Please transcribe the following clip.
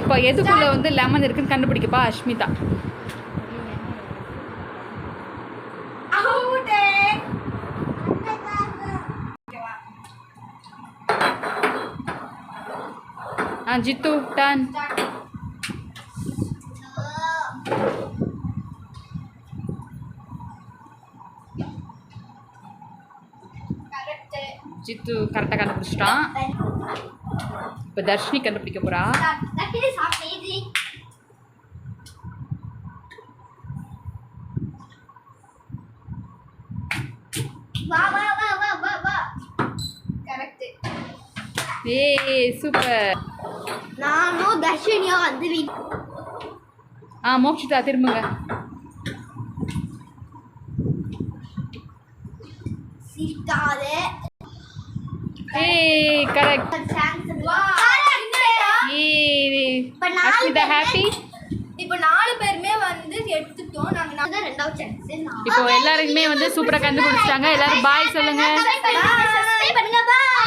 இப்போ எதுக்குள்ள வந்து லெமன் இருக்குன்னு கண்டுபிடிக்கப்பா அஷ்மிதா. ஆ ஜித்து டன் ஜித்து கரெக்டாக கண்டுபிடிச்சிட்டான். இப்போ தர்ஷினி கண்டுபிடிக்க போறா. ஏய் சூப்பர். நானும் தர்ஷினியா வந்து ஆ மோக்ஷிதா திரும்புங்க. சிரிக்காதே. ஏய் கரெக்ட் ஏய் இப்ப பேருமே- ஹாப்பி இப்போ நாலு பேருமே வந்து எடுத்துட்டோம் நாங்க தான் ரெண்டாவது சான்ஸ் இப்போ எல்லாருக்குமே வந்து சூப்பராக கண்டுபிடிச்சிட்டாங்க எல்லாரும் பாய் சொல்லுங்க சப்ஸ்கிரைப் பண்ணுங்க பாய்